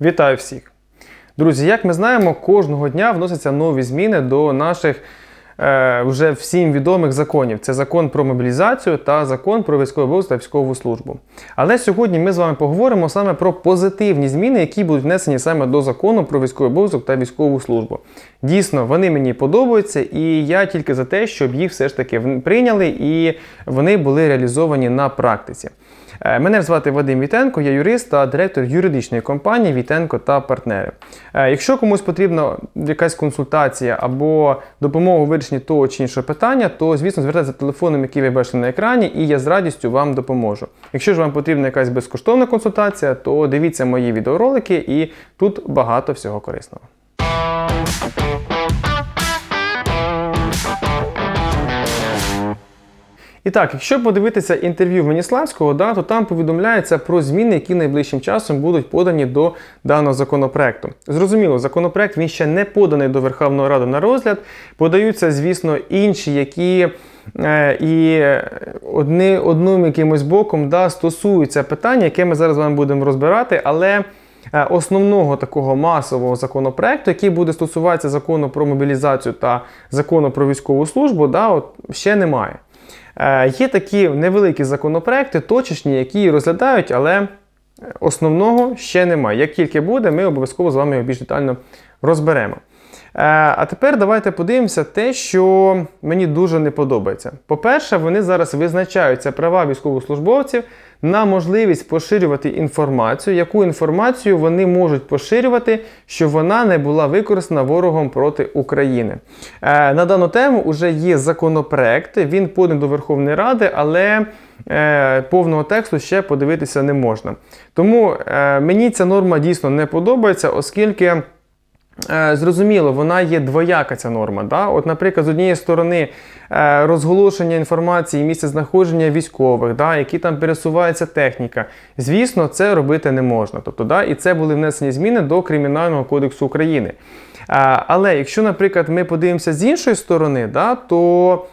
Вітаю всіх! Друзі, як ми знаємо, кожного дня вносяться нові зміни до наших е, вже всім відомих законів. Це закон про мобілізацію та закон про військовий обов'язок та військову службу. Але сьогодні ми з вами поговоримо саме про позитивні зміни, які будуть внесені саме до закону про військовий обов'язок та військову службу. Дійсно, вони мені подобаються, і я тільки за те, щоб їх все ж таки прийняли і вони були реалізовані на практиці. Е, Мене звати Вадим Вітенко, я юрист та директор юридичної компанії Вітенко та партнери. Е, Якщо комусь потрібна якась консультація або допомога у вирішенні того чи іншого питання, то звісно звертайтеся за телефоном, який ви бачите на екрані, і я з радістю вам допоможу. Якщо ж вам потрібна якась безкоштовна консультація, то дивіться мої відеоролики, і тут багато всього корисного. І так, якщо подивитися інтерв'ю Веніславського, да, то там повідомляється про зміни, які найближчим часом будуть подані до даного законопроекту. Зрозуміло, законопроект він ще не поданий до Верховної Ради на розгляд. Подаються, звісно, інші, які е, і одни, одним якимось боком да, стосуються питання, яке ми зараз з вами будемо розбирати, але. е, Основного такого масового законопроекту, який буде стосуватися закону про мобілізацію та закону про військову службу, да, от ще немає. Е, Є такі невеликі законопроекти, точечні, які розглядають, але основного ще немає. Як тільки буде, ми обов'язково з вами його більш детально розберемо. Е, А тепер давайте подивимося те, що мені дуже не подобається. По-перше, вони зараз визначаються права військовослужбовців на можливість поширювати інформацію, яку інформацію вони можуть поширювати, щоб вона не була використана ворогом проти України. Е, На дану тему вже є законопроект, він поданий до Верховної Ради, але е, повного тексту ще подивитися не можна. Тому е, мені ця норма дійсно не подобається, оскільки. Е, Зрозуміло, вона є двояка ця норма. Да? От, наприклад, з однієї сторони е, розголошення інформації, місця знаходження військових, да, які там пересувається техніка. Звісно, це робити не можна. Тобто, да, і це були внесені зміни до Кримінального кодексу України. Е, Але якщо, наприклад, ми подивимося з іншої сторони, да, то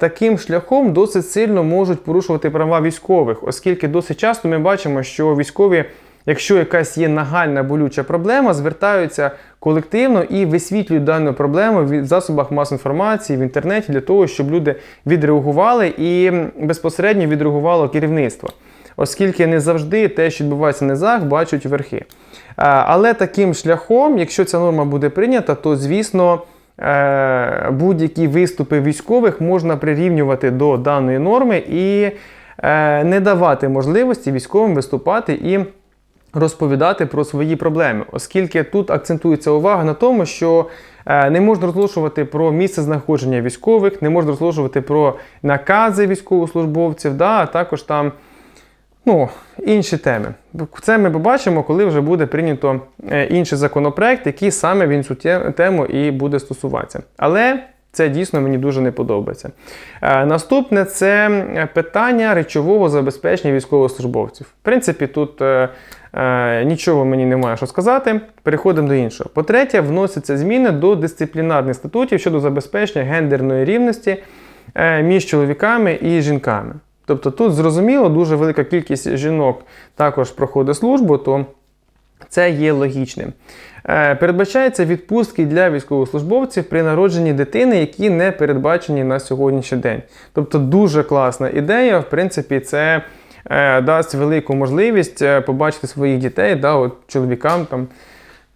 таким шляхом досить сильно можуть порушувати права військових, оскільки досить часто ми бачимо, що військові. Якщо якась є нагальна болюча проблема, звертаються колективно і висвітлюють дану проблему в засобах масової інформації в інтернеті для того, щоб люди відреагували і безпосередньо відреагувало керівництво. Оскільки не завжди те, що відбувається низах, бачать верхи. Але таким шляхом, якщо ця норма буде прийнята, то звісно. е, Будь-які виступи військових можна прирівнювати до даної норми і е, не давати можливості військовим виступати і розповідати про свої проблеми, оскільки тут акцентується увага на тому, що е, не можна розголошувати про місце знаходження військових, не можна розголошувати про накази військовослужбовців, да, а також там ну, інші теми. Це ми побачимо, коли вже буде прийнято е, інший законопроект, який саме він цю тему і буде стосуватися. Але це дійсно мені дуже не подобається. Е, Наступне це питання речового забезпечення військовослужбовців. В принципі, тут е, е, нічого мені немає що сказати. Переходимо до іншого. По-третє, вносяться зміни до дисциплінарних статутів щодо забезпечення гендерної рівності між чоловіками і жінками. Тобто тут зрозуміло, дуже велика кількість жінок також проходить службу, то це є логічним. Е, Передбачаються відпустки для військовослужбовців при народженні дитини, які не передбачені на сьогоднішній день. Тобто дуже класна ідея. В принципі, це е, дасть велику можливість е, побачити своїх дітей, да, от чоловікам там.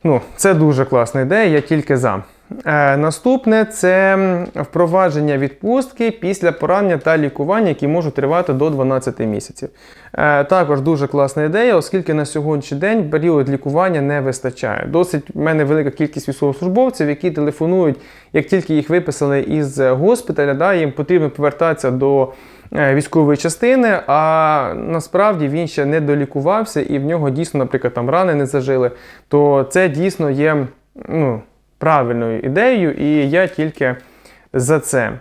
Ну, це дуже класна ідея, я тільки за. Е, наступне це впровадження відпустки після поранення та лікування, які можуть тривати до 12 місяців. Е, також дуже класна ідея, оскільки на сьогоднішній день період лікування не вистачає. Досить в мене велика кількість військовослужбовців, які телефонують, як тільки їх виписали із госпіталя, да, їм потрібно повертатися до е, військової частини, а насправді він ще не долікувався і в нього дійсно, наприклад, там рани не зажили, то це дійсно є ну, правильною ідеєю, і я тільки за це.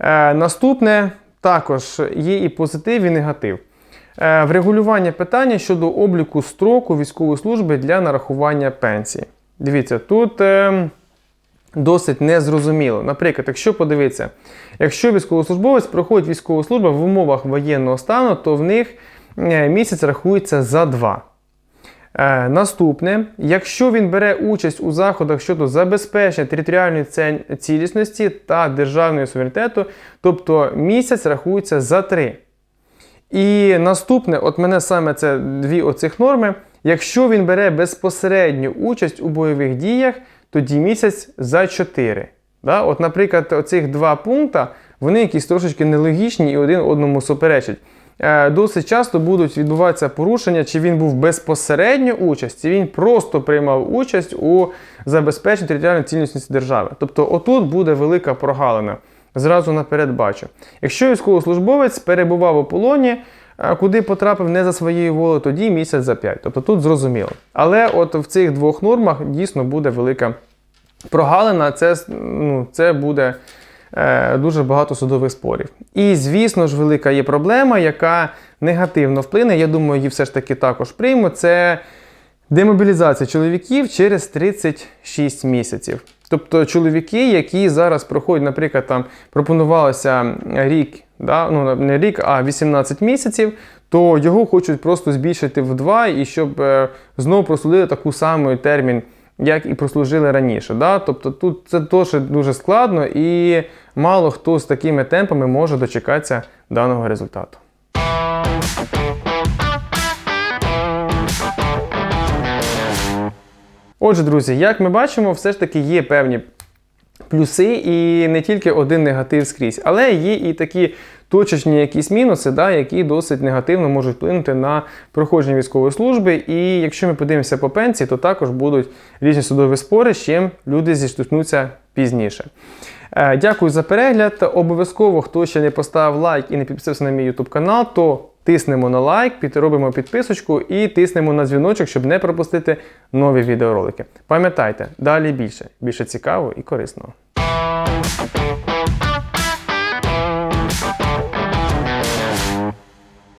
Е, наступне також є і позитив, і негатив. Е, врегулювання питання щодо обліку строку військової служби для нарахування пенсії. Дивіться, тут. Е, досить незрозуміло. Наприклад, якщо подивитися, якщо військовослужбовець проходить військову службу в умовах воєнного стану, то в них е, місяць рахується за два. Е, наступне, якщо він бере участь у заходах щодо забезпечення територіальної цілісності та державного суверенітету, тобто місяць рахується за три. І наступне, от мене саме це дві оцих норми. Якщо він бере безпосередню участь у бойових діях, тоді місяць за 4. Да? От, наприклад, оцих два пункти, вони якісь трошечки нелогічні і один одному суперечать. Е, Досить часто будуть відбуватися порушення, чи він був безпосередньо участь, чи він просто приймав участь у забезпеченні територіальної цілісності держави. Тобто, отут буде велика прогалина. Зразу наперед бачу. Якщо військовослужбовець перебував у полоні, куди потрапив не за своєю волею, тоді місяць за 5. Тобто тут зрозуміло. Але от в цих двох нормах дійсно буде велика прогалина, це, ну, це буде е, дуже багато судових спорів. І, звісно ж, велика є проблема, яка негативно вплине. Я думаю, її все ж таки також прийму. Це демобілізація чоловіків через 36 місяців. Тобто чоловіки, які зараз проходять, наприклад, там пропонувалося рік, да, ну не рік, а 18 місяців, то його хочуть просто збільшити в два, і щоб е, знову прослужили таку самий термін, як і прослужили раніше. Да? Тобто тут це теж дуже складно, і мало хто з такими темпами може дочекатися даного результату. Отже, друзі, як ми бачимо, все ж таки є певні плюси і не тільки один негатив скрізь, але є і такі точечні якісь мінуси, да, які досить негативно можуть вплинути на проходження військової служби. І якщо ми подивимося по пенсії, то також будуть різні судові спори, з чим люди зіштовхнуться пізніше. Е, Дякую за перегляд. Обов'язково, хто ще не поставив лайк і не підписався на мій YouTube канал, то тиснемо на лайк, підробимо підписочку і тиснемо на дзвіночок, щоб не пропустити нові відеоролики. Пам'ятайте, далі більше, більше цікавого і корисного.